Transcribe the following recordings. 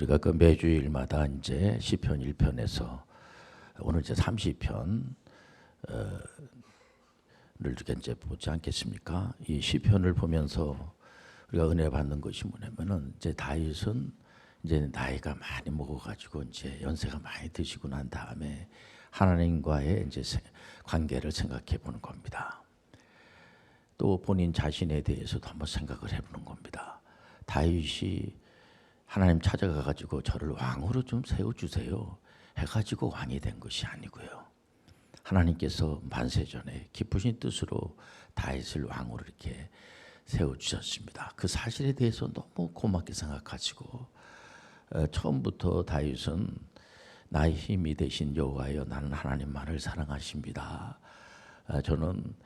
우리가 그 매주일마다 이제 시편 1편에서 오늘 이제 30편 를 이렇게 이제 보지 않겠습니까? 이 시편을 보면서 우리가 은혜 받는 것이 뭐냐면은 이제 다윗은 이제 나이가 많이 먹어가지고 이제 연세가 많이 드시고 난 다음에 하나님과의 이제 세- 관계를 생각해 보는 겁니다. 또 본인 자신에 대해서도 한번 생각을 해보는 겁니다. 다윗이 하나님 찾아가 가지고 저를 왕으로 좀 세워 주세요. 해 가지고 왕이 된 것이 아니고요. 하나님께서 만세 전에 기쁘신 뜻으로 다윗을 왕으로 이렇게 세워 주셨습니다. 그 사실에 대해서 너무 고맙게 생각하시고 어, 처음부터 다윗은 나의 힘이 되신 여호와여 나는 하나님만을 사랑하십니다. 어, 저는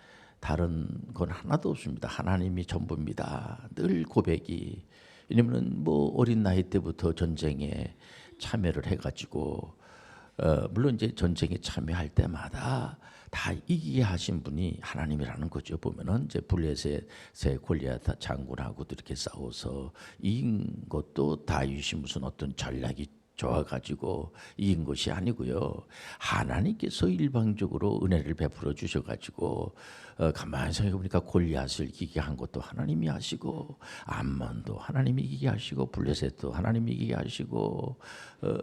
다른 건 하나도 없습니다. 하나님이 전부입니다. 늘 고백이 왜냐면은 뭐 어린 나이 때부터 전쟁에 참여를 해가지고 어, 물론 이제 전쟁에 참여할 때마다 다 이기게 하신 분이 하나님이라는 거죠. 보면은 이제 블레셋의 골리앗 장군하고도 이렇게 싸워서 이긴 것도 다윗이 무슨 어떤 전략이 좋아가지고 이긴 것이 아니고요. 하나님께서 일방적으로 은혜를 베풀어 주셔가지고 어, 가만히 생각해 보니까 골리앗을 이기게 한 것도 하나님이 하시고 암몬도 하나님이 이기게 하시고 블레셋도 하나님이 이기게 하시고 어,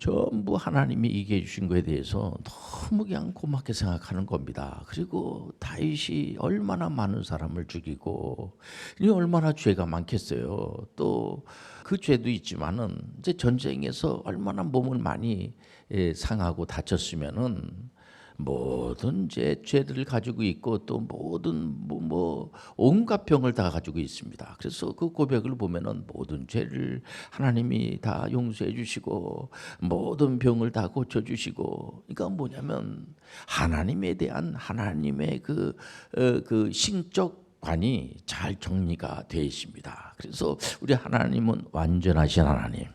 전부 하나님이 이기게 해주신 것에 대해서 너무 그냥 고맙게 생각하는 겁니다. 그리고 다윗이 얼마나 많은 사람을 죽이고 이 얼마나 죄가 많겠어요. 또 그 죄도 있지만은 이제 전쟁에서 얼마나 몸을 많이 예, 상하고 다쳤으면은 모든 이제 죄들을 가지고 있고 또 모든 뭐, 뭐 온갖 병을 다 가지고 있습니다. 그래서 그 고백을 보면은 모든 죄를 하나님이 다 용서해 주시고 모든 병을 다 고쳐 주시고 그러니까 뭐냐면 하나님에 대한 하나님의 그, 어, 그 신적 관이 잘 정리가 되어 있습니다. 그래서 우리 하나님은 완전하신 하나님,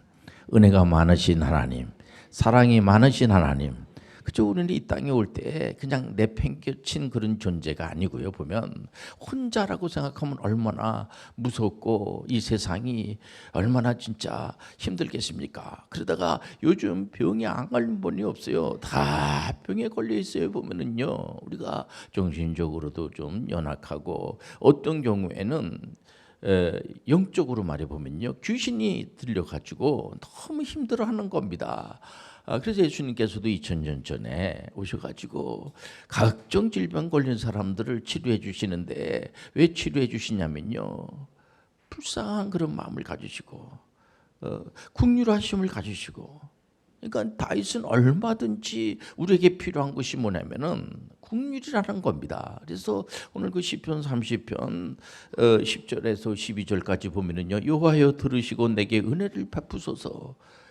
은혜가 많으신 하나님, 사랑이 많으신 하나님. 그죠? 우리는 이 땅에 올 때 그냥 내팽겨친 그런 존재가 아니고요. 보면 혼자라고 생각하면 얼마나 무섭고 이 세상이 얼마나 진짜 힘들겠습니까? 그러다가 요즘 병이 안 걸린 분이 없어요. 다 병에 걸려 있어요. 보면은요. 우리가 정신적으로도 좀 연약하고 어떤 경우에는 에, 영적으로 말해 보면요 귀신이 들려 가지고 너무 힘들어하는 겁니다. 아, 그래서 예수님께서도 2000년 전에 오셔가지고 각종 질병 걸린 사람들을 치료해 주시는데 왜 치료해 주시냐면요 불쌍한 그런 마음을 가지시고 어, 국률하심을 가지시고 그러니까 다윗은 얼마든지 우리에게 필요한 것이 뭐냐면은 국률이라는 겁니다. 그래서 오늘 그 시편 30편 어, 10절에서 12절까지 보면은요. 여호와여 들으시고 내게 은혜를 베푸소서.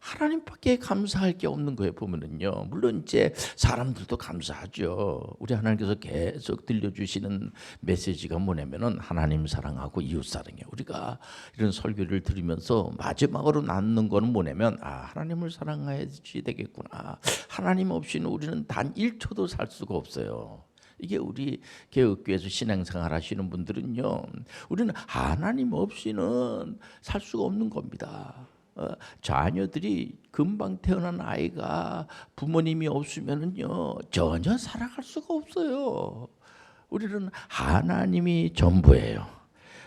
하나님밖에 감사할 게 없는 거예요 보면은요. 물론 이제 사람들도 감사하죠. 우리 하나님께서 계속 들려주시는 메시지가 뭐냐면은 하나님 사랑하고 이웃 사랑해. 우리가 이런 설교를 들으면서 마지막으로 남는 거는 뭐냐면 아 하나님을 사랑해야지 되겠구나. 하나님 없이는 우리는 단 1초도 살 수가 없어요. 이게 우리 개혁교회에서 신앙생활 하시는 분들은요, 우리는 하나님 없이는 살 수가 없는 겁니다. 어, 자녀들이 금방 태어난 아이가 부모님이 없으면은요 전혀 살아갈 수가 없어요. 우리는 하나님이 전부예요.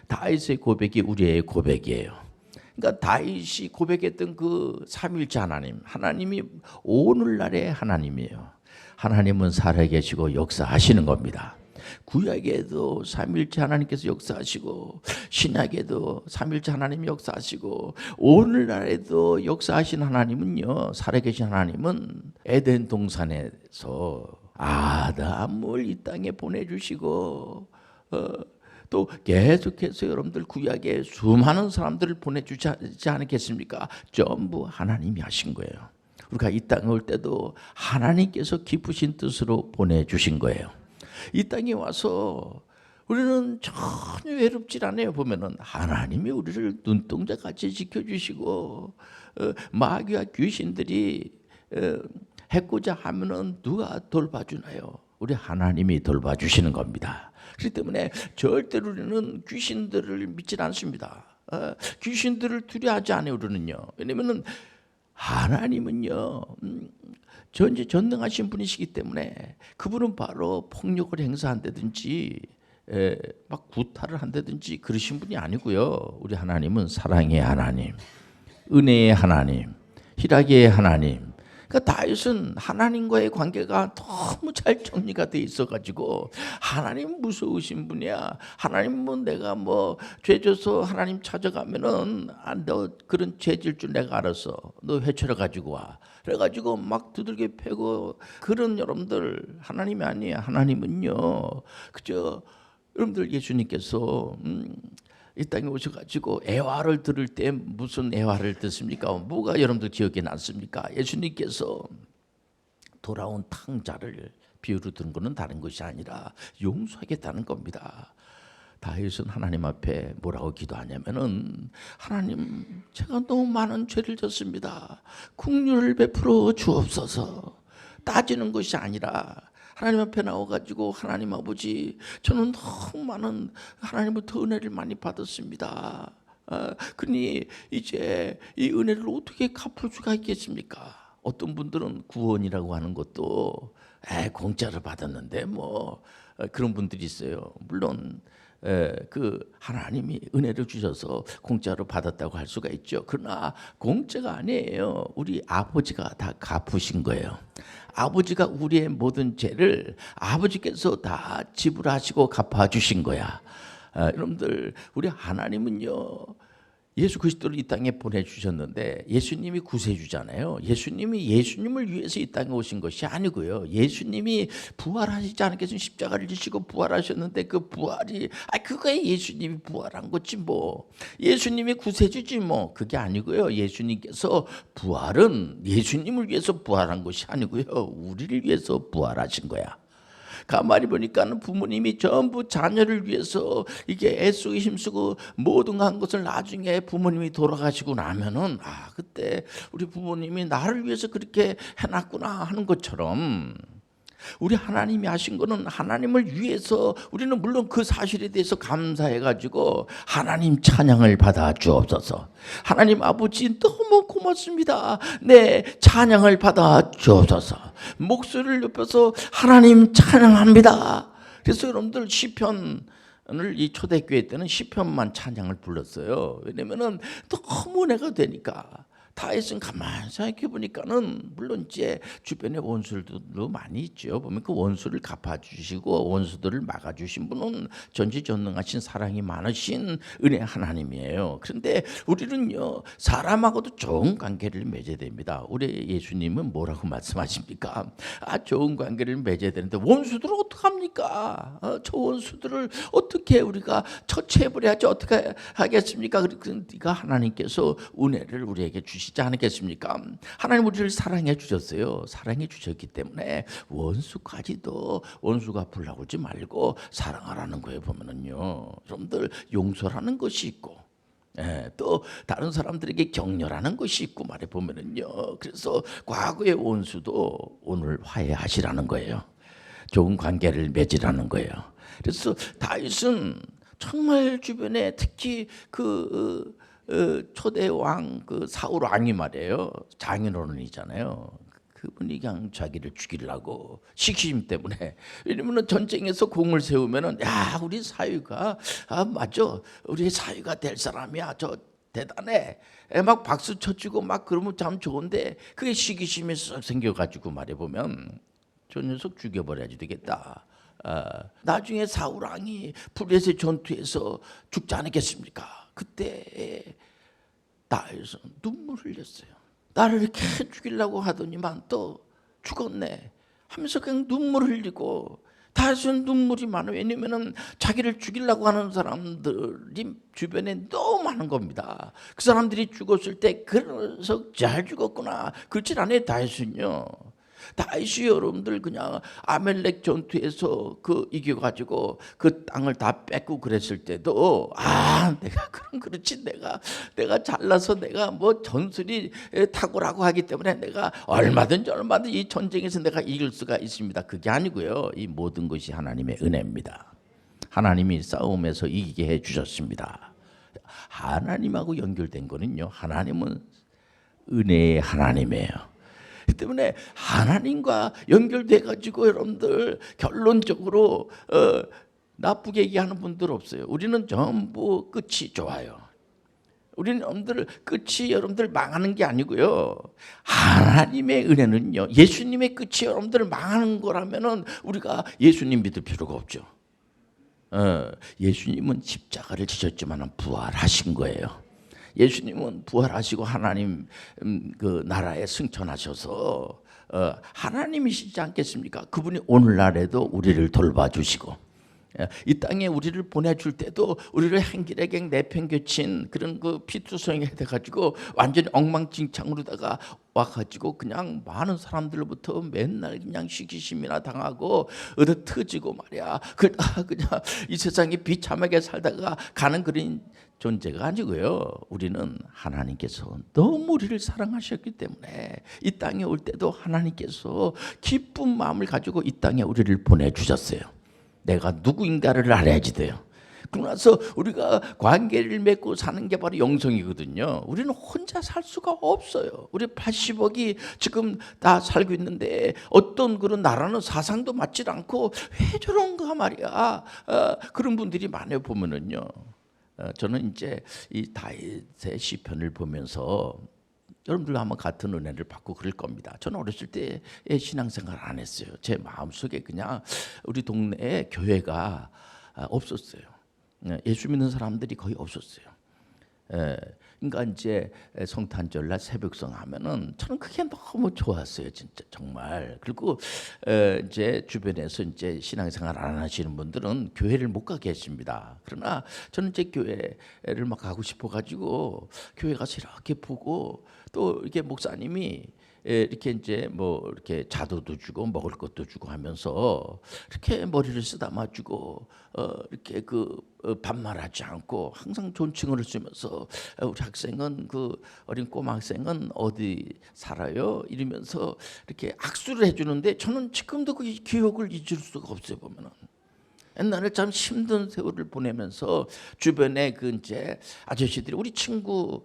다윗의 고백이 우리의 고백이에요. 그러니까 다윗이 고백했던 그 삼일째 하나님, 하나님이 오늘날의 하나님이에요. 하나님은 살아계시고 역사하시는 겁니다. 구약에도 삼일째 하나님께서 역사하시고 신약에도 삼일째 하나님 역사하시고 오늘날에도 역사하신 하나님은요 살아계신 하나님은 에덴 동산에서 아담을 이 땅에 보내주시고 어, 또 계속해서 여러분들 구약에 수많은 사람들을 보내주지 않겠습니까? 전부 하나님이 하신 거예요. 우리가 이 땅에 올 때도 하나님께서 기쁘신 뜻으로 보내주신 거예요. 이 땅에 와서 우리는 전혀 외롭질 않아요. 보면은 하나님이 우리를 눈동자 같이 지켜주시고 어, 마귀와 귀신들이 어, 해코자 하면은 누가 돌봐주나요? 우리 하나님이 돌봐주시는 겁니다. 그렇기 때문에 절대로 우리는 귀신들을 믿지 않습니다. 어, 귀신들을 두려워하지 않아요. 우리는요. 왜냐면은 하나님은요. 음, 전지 전능하신 분이시기 때문에 그분은 바로 폭력을 행사한다든지 에, 막 구타를 한다든지 그러신 분이 아니고요. 우리 하나님은 사랑의 하나님, 은혜의 하나님, 희락의 하나님. 그러니까 다윗은 하나님과의 관계가 너무 잘 정리가 돼 있어가지고 하나님 무서우신 분이야. 하나님은 내가 뭐 죄져서 하나님 찾아가면은 아, 너 그런 죄질 줄 내가 알았어. 너 회초려 가지고 와. 그래가지고 막 두들겨 패고 그런 여러분들 하나님이 아니야. 하나님은요. 그저 여러분들 예수님께서 음, 이 땅에 오셔가지고 애화를 들을 때 무슨 애화를 듣습니까? 뭐가 여러분들 기억에 남습니까? 예수님께서 돌아온 탕자를 비유로 든 것은 다른 것이 아니라 용서하겠다는 겁니다. 다윗은 하나님 앞에 뭐라고 기도하냐면은 하나님 제가 너무 많은 죄를 졌습니다. 국률을 베풀어 주옵소서. 따지는 것이 아니라 하나님 앞에 나와가지고 하나님 아버지 저는 너무 많은 하나님부터 은혜를 많이 받았습니다. 아, 그러니 이제 이 은혜를 어떻게 갚을 수가 있겠습니까? 어떤 분들은 구원이라고 하는 것도 에 공짜로 받았는데 뭐 어, 그런 분들이 있어요. 물론 에, 그 하나님이 은혜를 주셔서 공짜로 받았다고 할 수가 있죠. 그러나 공짜가 아니에요. 우리 아버지가 다 갚으신 거예요. 아버지가 우리의 모든 죄를 아버지께서 다 지불하시고 갚아주신 거야. 아, 여러분들 우리 하나님은요 예수 그리스도를 이 땅에 보내주셨는데 예수님이 구세주잖아요. 예수님이 예수님을 위해서 이 땅에 오신 것이 아니고요. 예수님이 부활하시지 않겠습니까? 십자가를 지시고 부활하셨는데 그 부활이 아 그거에 예수님이 부활한 거지 뭐. 예수님이 구세주지 뭐. 그게 아니고요. 예수님께서 부활은 예수님을 위해서 부활한 것이 아니고요. 우리를 위해서 부활하신 거야. 가만히 보니까는 부모님이 전부 자녀를 위해서 이게 애쓰고 힘쓰고 모든 한 것을 나중에 부모님이 돌아가시고 나면은 아 그때 우리 부모님이 나를 위해서 그렇게 해놨구나 하는 것처럼 우리 하나님이 하신 거는 하나님을 위해서 우리는 물론 그 사실에 대해서 감사해 가지고 하나님 찬양을 받아 주옵소서. 하나님 아버지 너무 고맙습니다. 네, 찬양을 받아 주옵소서. 목소리를 높여서 하나님 찬양합니다. 그래서 여러분들 시편 을이 초대교회 때는 시편만 찬양을 불렀어요. 왜냐면은 너무 내가 되니까. 다윗은 가만히 생각해 보니까는 물론 이제 주변에 원수들도 많이 있죠. 보면 그 원수를 갚아주시고 원수들을 막아주신 분은 전지전능하신 사랑이 많으신 은혜 하나님이에요. 그런데 우리는요 사람하고도 좋은 관계를 맺어야 됩니다. 우리 예수님은 뭐라고 말씀하십니까? 아 좋은 관계를 맺어야 되는데 원수들은 어떡합니까? 어, 저 원수들을 어떻게 우리가 처치해버려야지 어떻게 하겠습니까? 그러니까 하나님께서 은혜를 우리에게 주시. 주시지 않겠습니까? 하나님 우리를 사랑해 주셨어요. 사랑해 주셨기 때문에 원수까지도 원수가 불나오지 말고 사랑하라는 거에 보면은요. 여러분들 용서라는 것이 있고 예, 또 다른 사람들에게 격려하는 것이 있고 말해 보면은요. 그래서 과거의 원수도 오늘 화해하시라는 거예요. 좋은 관계를 맺으라는 거예요. 그래서 다윗은 정말 주변에 특히 그 어, 초대 왕 그 사울 왕이 말이에요. 장인어른이잖아요. 그분이 그냥 자기를 죽이려고 시키심 때문에. 왜냐면 전쟁에서 공을 세우면은 야 우리 사위가 아 맞죠? 우리 사위가 될 사람이야. 저 대단해. 막 박수 쳐주고 막 그러면 참 좋은데 그게 시기심이 썩 생겨가지고 말해보면 저 녀석 죽여버려야지 되겠다. 아, 나중에 사울 왕이 불에서 전투에서 죽지 않겠습니까 그때 나에서 눈물 흘렸어요. 나를 이렇게 죽이려고 하더니만 또 죽었네 하면서 그냥 눈물 흘리고 다윗은 눈물이 많아. 왜냐면은 자기를 죽이려고 하는 사람들이 주변에 너무 많은 겁니다. 그 사람들이 죽었을 때 그래서 잘 죽었구나. 그렇진 않아요. 다윗은요. 다윗이 여러분들 그냥 아멜렉 전투에서 그 이겨가지고 그 땅을 다 뺏고 그랬을 때도 아 내가 그럼 그렇지 내가 내가 잘나서 내가 뭐 전술이 탁월하고 하기 때문에 내가 얼마든지 얼마든지 이 전쟁에서 내가 이길 수가 있습니다. 그게 아니고요. 이 모든 것이 하나님의 은혜입니다. 하나님이 싸움에서 이기게 해 주셨습니다. 하나님하고 연결된 거는요. 하나님은 은혜의 하나님이에요. 그 때문에 하나님과 연결돼 가지고 여러분들 결론적으로 어, 나쁘게 얘기하는 분들 없어요. 우리는 전부 끝이 좋아요. 우리는 여러분들 끝이 여러분들 망하는 게 아니고요. 하나님의 은혜는요. 예수님의 끝이 여러분들 망하는 거라면은 우리가 예수님 믿을 필요가 없죠. 어, 예수님은 십자가를 지셨지만 부활하신 거예요. 예수님은 부활하시고 하나님 음, 그 나라에 승천하셔서 어, 하나님이시지 않겠습니까? 그분이 오늘날에도 우리를 돌봐주시고 예, 이 땅에 우리를 보내줄 때도 우리를 행길에갱 내팽겨친 그런 그 피투성이 돼가지고 완전히 엉망진창으로다가 와가지고 그냥 많은 사람들로부터 맨날 그냥 시기심이나 당하고 얻어 터지고 말이야 그러다 그냥 이 세상에 비참하게 살다가 가는 그런 존재가 아니고요. 우리는 하나님께서 너무 우리를 사랑하셨기 때문에 이 땅에 올 때도 하나님께서 기쁜 마음을 가지고 이 땅에 우리를 보내주셨어요. 내가 누구인가를 알아야지 돼요. 그러고 나서 우리가 관계를 맺고 사는 게 바로 영성이거든요. 우리는 혼자 살 수가 없어요. 우리 80억이 지금 다 살고 있는데 어떤 그런 나라는 사상도 맞질 않고 왜 저런가 말이야. 어, 그런 분들이 많이 보면은요. 어, 저는 이제 이 다윗의 시편을 보면서 여러분들도 아마 같은 은혜를 받고 그럴 겁니다. 저는 어렸을 때 신앙생활 안 했어요. 제 마음속에 그냥 우리 동네에 교회가 아, 없었어요. 예, 예수 믿는 사람들이 거의 없었어요. 예, 그러니까 이제 성탄절날 새벽성 하면은 저는 그게 너무 좋았어요, 진짜 정말. 그리고 이제 주변에서 이제 신앙생활 안 하시는 분들은 교회를 못 가게 했습니다. 그러나 저는 이제 교회를 막 가고 싶어 가지고 교회 가서 이렇게 보고 또 이게 목사님이 예, 이렇게 이제 뭐 이렇게 자도도 주고 먹을 것도 주고 하면서 이렇게 머리를 쓰다마 주고 어 이렇게 그 어, 반말하지 않고 항상 존칭을 쓰면서 어, 우리 학생은 그 어린 꼬마 학생은 어디 살아요? 이러면서 이렇게 악수를 해주는데 저는 지금도 그 기억을 잊을 수가 없어요 보면은 옛날에 참 힘든 세월을 보내면서 주변에 그 이제 아저씨들이 우리 친구들은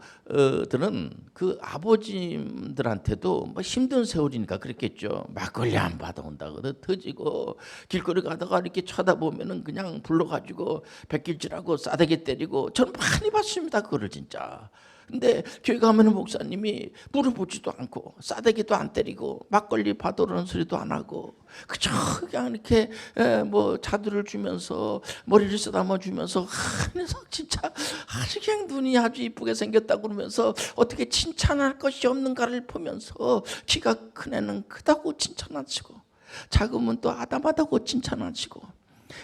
그 아버지들한테도 뭐 힘든 세월이니까 그랬겠죠. 막걸리 안 받아온다고 터지고 길거리 가다가 이렇게 쳐다보면은 그냥 불러가지고 백길질하고 싸대기 때리고 저는 많이 봤습니다. 그거를 진짜. 근데 교회 가면은 목사님이 물어보지도 않고 싸대기도 안 때리고 막걸리 받으라는 소리도 안 하고 그저 그냥 이렇게 뭐 자두를 주면서 머리를 쓰다듬어 주면서 녀석 진짜 아주 그냥 눈이 아주 이쁘게 생겼다 그러면서 어떻게 칭찬할 것이 없는가를 보면서 키가 큰 애는 크다고 칭찬하시고 작으면 또 아담하다고 칭찬하시고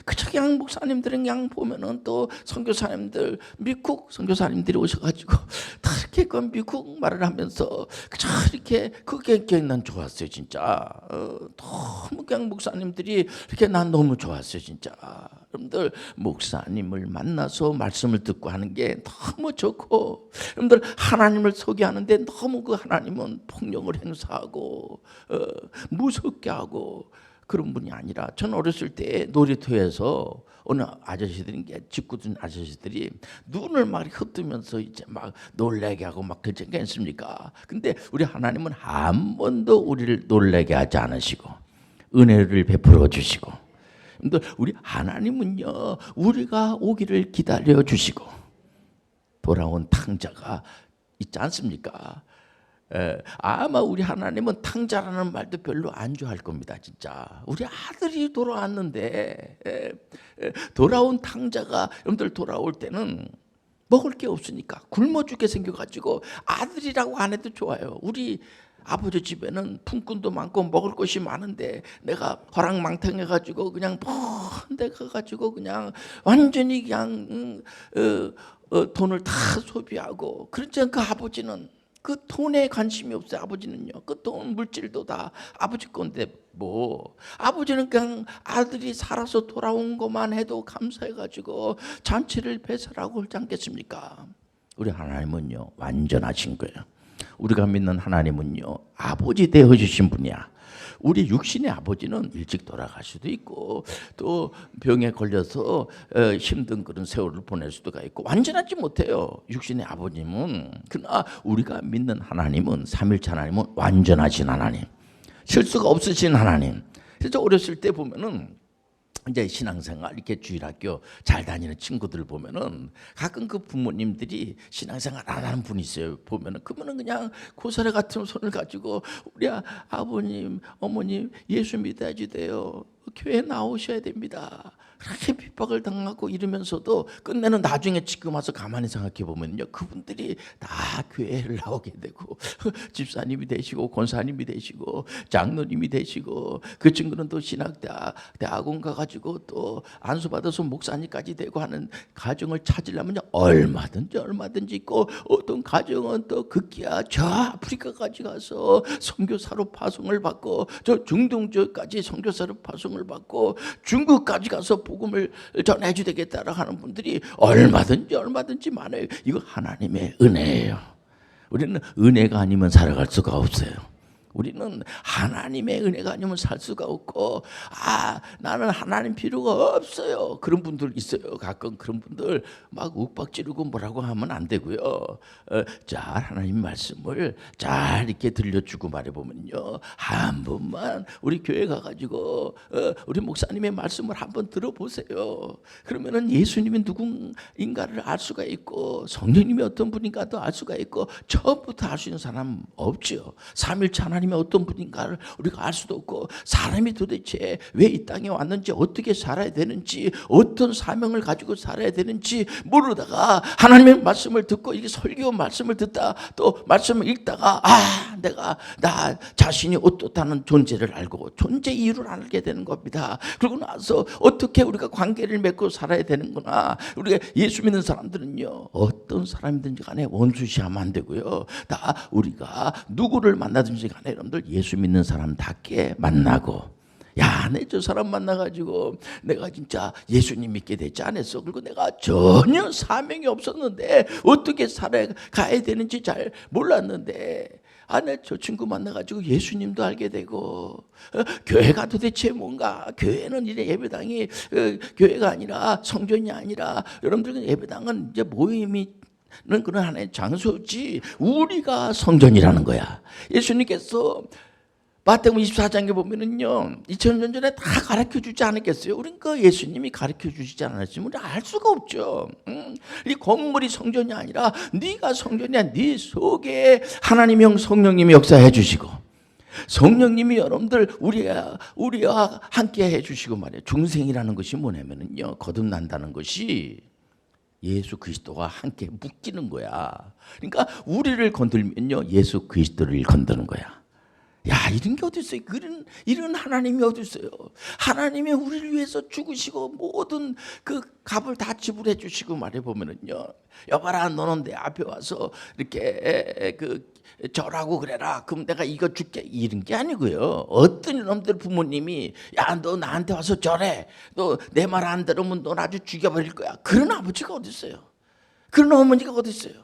그저 그냥 목사님들은 그냥 보면은 또 선교사님들 미국 선교사님들이 오셔가지고 다 이렇게 그 미국 말을 하면서 그저 이렇게 그게 난 좋았어요 진짜. 어, 너무 그냥 목사님들이 이렇게 난 너무 좋았어요 진짜. 여러분들 목사님을 만나서 말씀을 듣고 하는 게 너무 좋고 여러분들 하나님을 소개하는데 너무 그 하나님은 폭력을 행사하고 어, 무섭게 하고 그런 분이 아니라 전 어렸을 때 놀이터에서 어느 아저씨들이 직구든 아저씨들이 눈을 막 흩으면서 이제 막 놀래게 하고 막 그러지 않습니까? 근데 우리 하나님은 한 번도 우리를 놀래게 하지 않으시고 은혜를 베풀어 주시고 근데 우리 하나님은요 우리가 오기를 기다려 주시고 돌아온 탕자가 있지 않습니까? 에, 아마 우리 하나님은 탕자라는 말도 별로 안 좋아할 겁니다, 진짜. 우리 아들이 돌아왔는데 에, 에, 돌아온 탕자가 여러분들 돌아올 때는 먹을 게 없으니까 굶어 죽게 생겨가지고 아들이라고 안 해도 좋아요. 우리 아버지 집에는 품꾼도 많고 먹을 것이 많은데 내가 허랑망탕해 가지고 그냥 먼데 가가지고 그냥 완전히 그냥 음, 어, 어, 돈을 다 소비하고 그렇지 그 아버지는 그 돈에 관심이 없어요 아버지는요. 그 돈 물질도 다 아버지 건데 뭐. 아버지는 그냥 아들이 살아서 돌아온 것만 해도 감사해가지고 잔치를 배설하고 그러지 않겠습니까? 우리 하나님은요 완전하신 거예요. 우리가 믿는 하나님은요 아버지 되어 주신 분이야. 우리 육신의 아버지는 일찍 돌아갈 수도 있고 또 병에 걸려서 어, 힘든 그런 세월을 보낼 수도가 있고 완전하지 못해요. 육신의 아버님은 그러나 우리가 믿는 하나님은 삼일체 하나님은 완전하신 하나님, 실수가 없으신 하나님. 그래서 어렸을 때 보면은 이제 신앙생활 이렇게 주일학교 잘 다니는 친구들 보면은 가끔 그 부모님들이 신앙생활 안 하는 분이 있어요. 보면은 그분은 그냥 고사리 같은 손을 가지고 우리 아- 아버님, 어머님 예수 믿어야지 돼요. 교회 나오셔야 됩니다. 그렇게 핍박을 당하고 이러면서도 끝내는 나중에 지금 와서 가만히 생각해 보면요. 그분들이 다 교회를 나오게 되고 집사님이 되시고 권사님이 되시고 장로님이 되시고 그 친구는 또 신학대학 대학원 가가지고 또 안수 받아서 목사님까지 되고 하는 가정을 찾으려면 얼마든지 얼마든지 있고 어떤 가정은 또 극기야 저 아프리카까지 가서 선교사로 파송을 받고 저 중동 저까지 선교사로 파송을 받고 중국까지 가서 복음을 전해주 되겠다라 하는 분들이 얼마든지 얼마든지 많아요. 이거 하나님의 은혜예요. 우리는 은혜가 아니면 살아갈 수가 없어요. 우리는 하나님의 은혜가 아니면 살 수가 없고 아 나는 하나님 필요가 없어요. 그런 분들 있어요. 가끔 그런 분들 막 욱박 지르고 뭐라고 하면 안 되고요. 어, 자 하나님 말씀을 잘 이렇게 들려주고 말해보면요. 한 번만 우리 교회 가가지고 어, 우리 목사님의 말씀을 한번 들어보세요. 그러면은 예수님이 누군가를 알 수가 있고 성령님이 어떤 분인가도 알 수가 있고 처음부터 알 수 있는 사람 없죠 삼일체 하나님 이 어떤 분인가를 우리가 알 수도 없고 사람이 도대체 왜 이 땅에 왔는지 어떻게 살아야 되는지 어떤 사명을 가지고 살아야 되는지 모르다가 하나님의 말씀을 듣고 이게 설교 말씀을 듣다 또 말씀을 읽다가 아 내가 나 자신이 어떻다는 존재를 알고 존재 이유를 알게 되는 겁니다. 그러고 나서 어떻게 우리가 관계를 맺고 살아야 되는구나. 우리가 예수 믿는 사람들은요 어떤 사람이든지 간에 원수시하면 안 되고요. 다 우리가 누구를 만나든지 간에 여러분들 예수 믿는 사람답게 만나고 야, 내 저 사람 만나가지고 내가 진짜 예수님 믿게 됐지 않았어. 그리고 내가 전혀 사명이 없었는데 어떻게 살아가야 되는지 잘 몰랐는데 아, 내 저 친구 만나가지고 예수님도 알게 되고 어, 교회가 도대체 뭔가 교회는 이제 예배당이 어, 교회가 아니라 성전이 아니라 여러분들 예배당은 이제 모임이 는 그런 하나의 장소지 우리가 성전이라는 거야. 예수님께서 마태복음 24장에 보면은요 2000년 전에 다 가르쳐 주지 않았겠어요? 우린 그 예수님이 가르쳐 주시지 않았으면 알 수가 없죠. 음, 이 건물이 성전이 아니라 네가 성전이야. 네 속에 하나님의 형 성령님이 역사해 주시고 성령님이 여러분들 우리와 우리와 함께 해 주시고 말이에요. 중생이라는 것이 뭐냐면은요 거듭난다는 것이 예수 그리스도와 함께 묶이는 거야. 그러니까 우리를 건들면요 예수 그리스도를 건드는 거야. 야 이런 게 어디 있어요? 그런 이런 하나님이 어디 있어요? 하나님이 우리를 위해서 죽으시고 모든 그 값을 다 지불해 주시고 말해 보면은요. 여봐라 너는 내 앞에 와서 이렇게 그 절하고 그래라. 그럼 내가 이거 줄게 이런 게 아니고요. 어떤 놈들 부모님이 야 너 나한테 와서 절해. 너 내 말 안 들으면 넌 아주 죽여버릴 거야. 그런 아버지가 어디 있어요? 그런 어머니가 어디 있어요?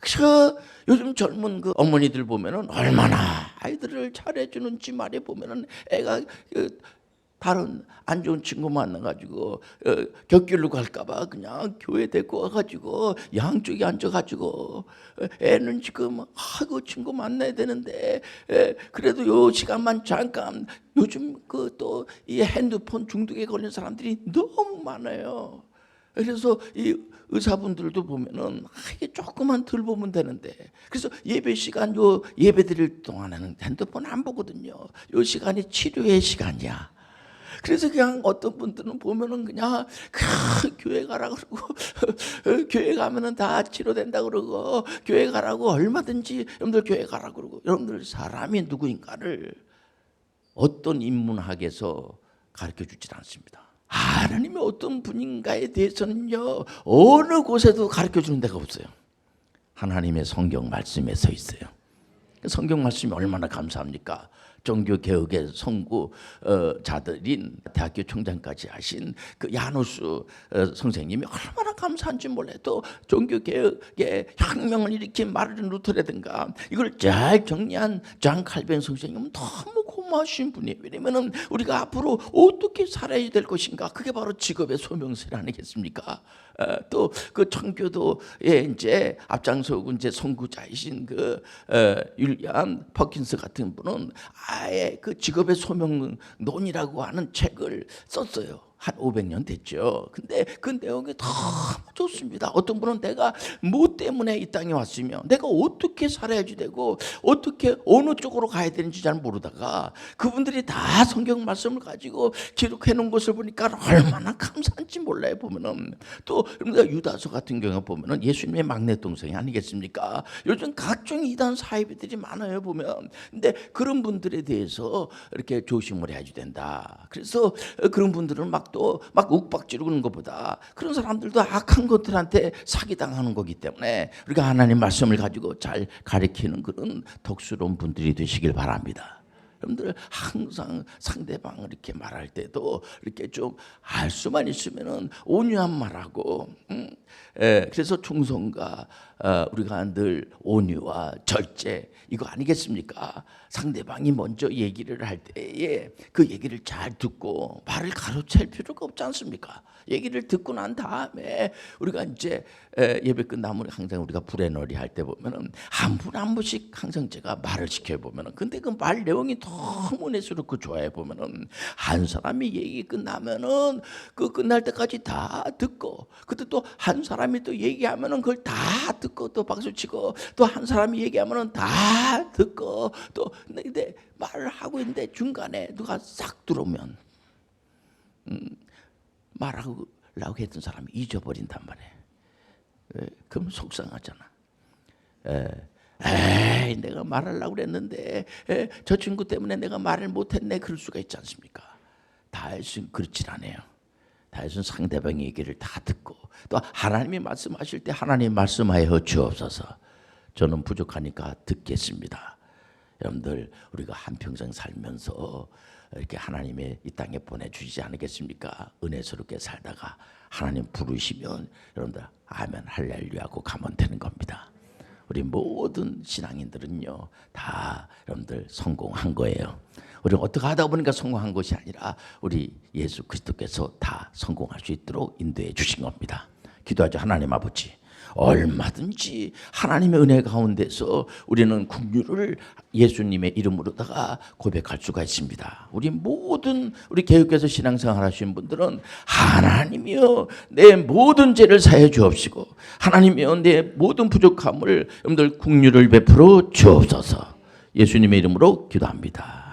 그래서 요즘 젊은 그 어머니들 보면은 얼마나 아이들을 잘해주는지 말해 보면은 애가 그 다른 안 좋은 친구 만나가지고 어, 격길로 갈까봐 그냥 교회 데리고 와가지고 양쪽에 앉아가지고 어, 애는 지금 아그 친구 만나야 되는데 에, 그래도 요 시간만 잠깐 요즘 그 또 이 핸드폰 중독에 걸린 사람들이 너무 많아요. 그래서 이 의사분들도 보면은 아, 이게 조금만 덜 보면 되는데 그래서 예배 시간 요 예배 드릴 동안에는 핸드폰 안 보거든요. 요 시간이 치료의 시간이야. 그래서 그냥 어떤 분들은 보면은 그냥 그 교회 가라 그러고 교회 가면은 다 치료된다 그러고 교회 가라고 얼마든지 여러분들 교회 가라 그러고 여러분들 사람이 누구인가를 어떤 인문학에서 가르쳐 주질 않습니다. 하나님이 어떤 분인가에 대해서는요 어느 곳에도 가르쳐 주는 데가 없어요. 하나님의 성경 말씀에 서 있어요. 그 성경 말씀이 얼마나 감사합니까? 종교 개혁의 선구자들인 대학교 총장까지 하신 그 야누스 어, 선생님이 얼마나 감사한지 몰라도 종교 개혁의 혁명을 일으킨 마르틴 루터라든가 이걸 잘 정리한 잔 칼빈 선생님은 너무 고마우신 분이에요. 왜냐면은 우리가 앞으로 어떻게 살아야 될 것인가 그게 바로 직업의 소명설 아니겠습니까? 또그 청교도의 이제 앞장서고 이제 선구자이신 그 어, 윌리엄 퍼킨스 같은 분은 아예 그 직업의 소명론이라고 하는 책을 썼어요. 한 500년 됐죠. 근데 그 내용이 너무 좋습니다. 어떤 분은 내가 뭐 때문에 이 땅에 왔으며 내가 어떻게 살아야지 되고 어떻게 어느 쪽으로 가야 되는지 잘 모르다가 그분들이 다 성경 말씀을 가지고 기록해 놓은 것을 보니까 얼마나 감사한지 몰라요. 보면은 또 유다서 같은 경우 보면은 예수님의 막내 동생이 아니겠습니까? 요즘 각종 이단 사이비들이 많아요 보면. 근데 그런 분들에 대해서 이렇게 조심을 해야지 된다. 그래서 그런 분들은 막또 막 욱박 지르는 것보다 그런 사람들도 악한 것들한테 사기 당하는 거기 때문에 우리가 하나님 말씀을 가지고 잘 가리키는 그런 덕스러운 분들이 되시길 바랍니다. 여러분들 항상 상대방을 이렇게 말할 때도 이렇게 좀 알 수만 있으면은 온유한 말하고, 음, 예, 그래서 충성과 어, 우리가 늘 온유와 절제 이거 아니겠습니까? 상대방이 먼저 얘기를 할 때에 그 얘기를 잘 듣고 말을 가로챌 필요가 없지 않습니까? 얘기를 듣고 난 다음에 우리가 이제 에, 예배 끝나면 항상 우리가 브레너리 할때 보면은 한 분 한 분씩 항상 제가 말을 시켜 보면은 근데 그 말 내용이 너무 내스럽고 좋아해 보면은 한 사람이 얘기 끝나면은 그 끝날 때까지 다 듣고 그때 또 한 사람이 또 얘기하면은 그걸 다 듣고 또 박수 치고 또 한 사람이 얘기하면은 다 듣고 또 근데, 말을 하고 있는데 중간에 누가 싹 들어오면 말하고 라고 했던 사람이 잊어버린단 말이에요. 예, 그럼 속상하잖아. 에, 에이, 내가 말하려고 그랬는데 에, 저 친구 때문에 내가 말을 못했네 그럴 수가 있지 않습니까? 다윗은 그렇진 않아요. 다윗은 상대방 얘기를 다 듣고 또 하나님이 말씀하실 때 하나님 말씀하여 주옵소서. 저는 부족하니까 듣겠습니다. 여러분들 우리가 한 평생 살면서 이렇게 하나님의 이 땅에 보내주시지 않겠습니까? 은혜스럽게 살다가 하나님 부르시면 여러분들 아멘 할렐루야고 가면 되는 겁니다. 우리 모든 신앙인들은요 다 여러분들 성공한 거예요. 우리 어떻게 하다 보니까 성공한 것이 아니라 우리 예수 그리스도께서 다 성공할 수 있도록 인도해 주신 겁니다. 기도하죠 하나님 아버지. 얼마든지 하나님의 은혜 가운데서 우리는 국류를 예수님의 이름으로다가 고백할 수가 있습니다. 우리 모든 우리 교육에서 신앙생활 하시는 분들은 하나님이여 내 모든 죄를 사해 주옵시고 하나님이여 내 모든 부족함을 여러분들 국류를 베풀어 주옵소서. 예수님의 이름으로 기도합니다.